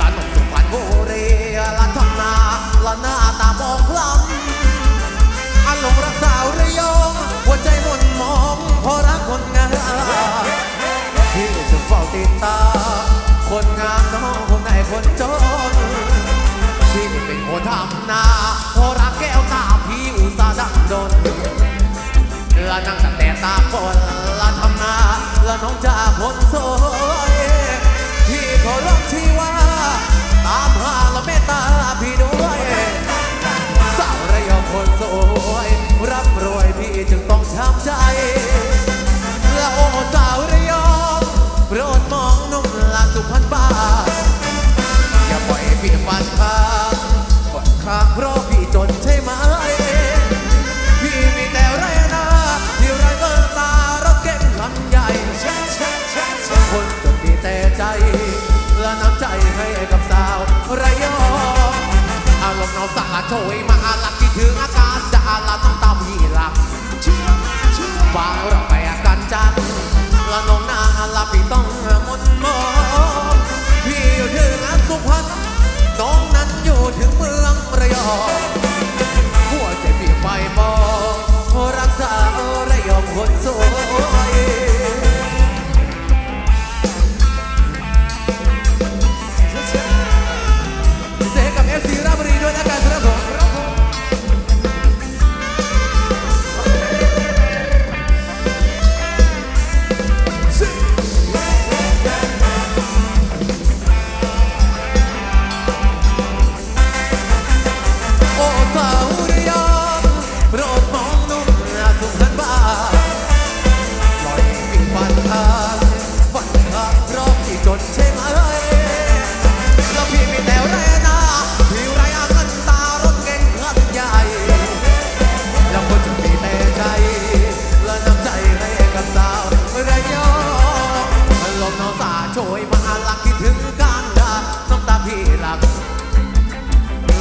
ลานของสุพรรณบุรีลานทำนาลานหน้าตาบอกล้ำอานหลงรักสาวระยองหัวใจมนมองพอรักคนงามที่จะเฝ้าติดตา คนงามน้องคนไหนคนจนที่เป็นคนทำนาพอรักแก้วตาพี่อุตส่าห์ดังดนลานั่งตั้แต่ตาฝนลานทำนาลาน้องจ่าคนสวย Here corrupting เอาสังหาโชยมาหลักที่ถึงอาการจะอาลักต้องตามยีหลักฟังเราไปอาการจัง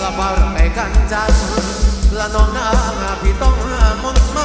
ละบารแไปกันจันละน้องนางพี่ต้องมองมา